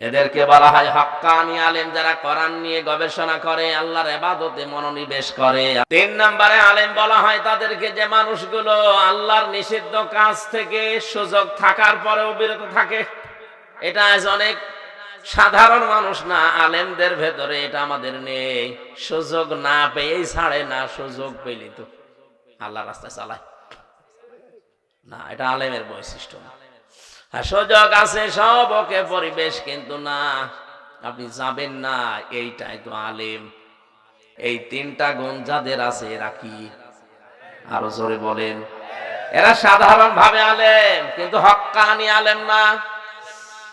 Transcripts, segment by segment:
এদেরকে বলা হয় হক্কানি আলেম যারা কোরআন নিয়ে গবেষণা করে, আল্লাহর এবাদতে মনোনিবেশ করে। তিন নম্বরে আলেম বলা হয় তাদেরকে যে মানুষগুলো আল্লাহর নিষিদ্ধ কাজ থেকে সুযোগ থাকার পরেও বিরত থাকে। এটা আজ অনেক সাধারণ মানুষ না, আলেমদের ভেতরে এটা আমাদের নেই। সুযোগ না পেয়েই ছাড়ে না, সুযোগ পেলে তো আল্লাহ রাস্তায় চালায়। না, এটা আলেমের বৈশিষ্ট্য না। হ্যাঁ, সুযোগ আছে সব ওকে পরিবেশ কিন্তু না। আপনি যাবেন না এইটাই তো আলেম। এই তিনটা গুণ যাদের আছে এরা কি? আরও জোরে বলেন। এরা সাধারণ ভাবে আলেম কিন্তু হক্কানি আলেম না।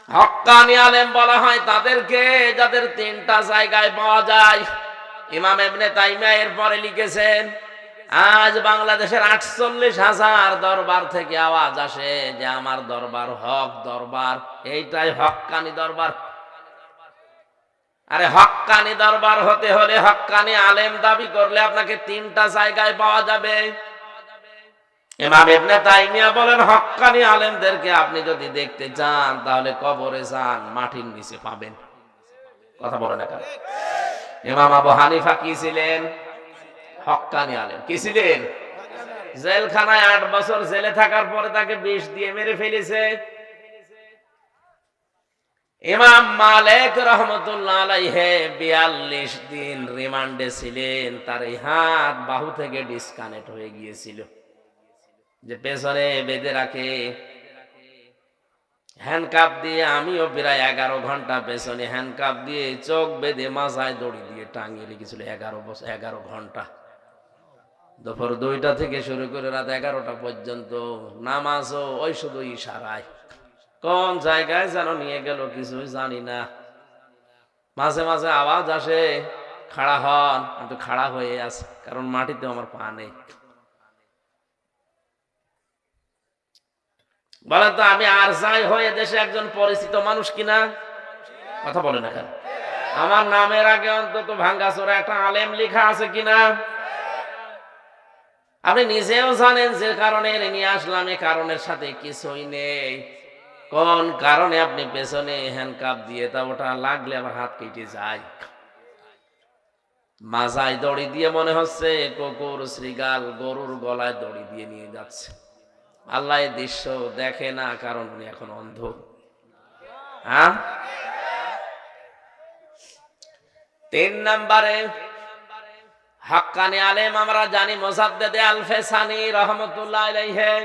হক্কানি আলেম বলা হয় তাদেরকে যাদের তিনটা জায়গায় পাওয়া যায়। ইমাম এবনে তাইমা এর পরে লিখেছেন আজ বাংলাদেশের আটচল্লিশ হাজার দরবার থেকে আওয়াজ আসে যে আমার দরবার হক দরবার, এইটাই হক্কানি দরবার। আরে হক্কানি দরবার হতে হলে হক্কানি আলেম দাবি করলে আপনাকে তিনটা জায়গায় পাওয়া যাবে। বলেন আলেমদেরকে আপনি যদি দেখতে চান, তাহলে কবরে যান, মাটির নিচে পাবেন। কথা বলেন ইমাম আবু হানিফা কি ছিলেন? হক্কানি আলেম। কি ছিলেন? জেলখানায় আট বছর জেলে থাকার পরে তাকে বিষ দিয়ে মেরে ফেলেছে। ইমাম মালিক রহমতুল্লাহ বিয়াল্লিশ দিন রিমান্ডে ছিলেন, তার এই হাত বাহু থেকে ডিসকানেক্ট হয়ে গিয়েছিল। যে পেছনে বেঁধে রাখে। হ্যান্ডকাপ দিয়ে আমিও প্রায় এগারো ঘণ্টা পেছনে হ্যান্ডকাপ দিয়ে চোখ বেঁধে মাথায় দড়ি দিয়ে টাঙিয়ে রেখেছিল এগারো বছর, এগারো ঘণ্টা। দুপুর দুইটা থেকে শুরু করে রাত এগারোটা পর্যন্ত নামাজও, ওই শুধু ইশারায়। কোন জায়গায় যেন নিয়ে গেল কিছুই জানি না। মাঝে মাঝে আওয়াজ আসে, খাড়া হন। আমি তো খাড়া হয়ে আছে, কারণ মাটিতে আমার পা নেই। বলেন তো, আমি আর যাই হয়ে দেশে একজন পরিচিত মানুষ কিনা? কথা বলেন এখানে আমার নামের আগে অন্তত ভাঙ্গাচোরা একটা আলেম লেখা আছে কিনা? আপনি নিজেও জানেন যে কারণে নিয়ে আসলাম এই কারণের সাথে কিছুই নেই। কোন কারণে আপনি পেছনে হ্যান্ডকাপ দিয়ে তা ওটা লাগলে আমার হাত কেটে যায়। মাজায় দড়ি দিয়ে মনে হচ্ছে কুকুর, শ্রীগাল, গরুর গলায় দড়ি দিয়ে নিয়ে যাচ্ছে। আল্লাহ দৃশ্য দেখে না, কারণ উনি এখন অন্ধ। হ্যাঁ? তিন নম্বরে হাক্কানি আলেম, আমরা জানি মোসাদ্দেদে আলফেসানি রহমতুল্লাহ আলাইহে।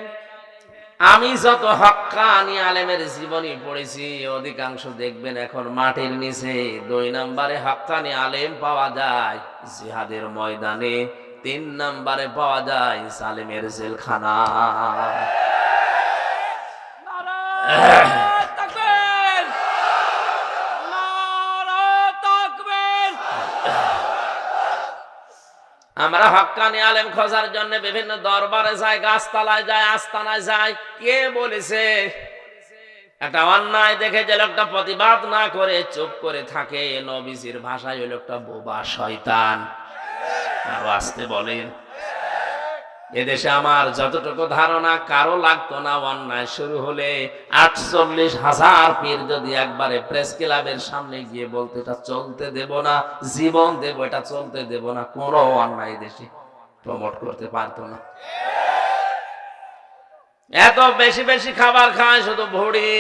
আমি যত হক্কানি আলেমের জীবনী পড়েছি, অধিকাংশ দেখবেন এখন মাটির নিচে দুই নম্বরে হক্কানি আলেম পাওয়া যায় জিহাদের ময়দানে, তিন নম্বরে পাওয়া যায় সালেমের জেলখানা। আমরা হকানি আলেম খোঁজার জন্য বিভিন্ন দরবারে যাই, গাছতলায় যায় আস্তানায় যায় কে বলেছে? একটা অন্যায় দেখে যে লোকটা প্রতিবাদ না করে চুপ করে থাকে, নবীজির ভাষায় ওই লোকটা বোবা শয়তান। আরও আসতে বলেন। এদেশে আমার যতটুকু ধারণা, কারও লাগতো না, অন্যায় শুরু হলে আটচল্লিশ হাজার পীর যদি একবারে প্রেস ক্লাবের সামনে গিয়ে বলতো, এটা চলতে দেব না, জীবন দেব, এটা চলতে দেব না, কোনো অন্যায় দেশে প্রমোট করতে পারতো না। এত বেশি বেশি খাবার খায় শুধু ভুড়ি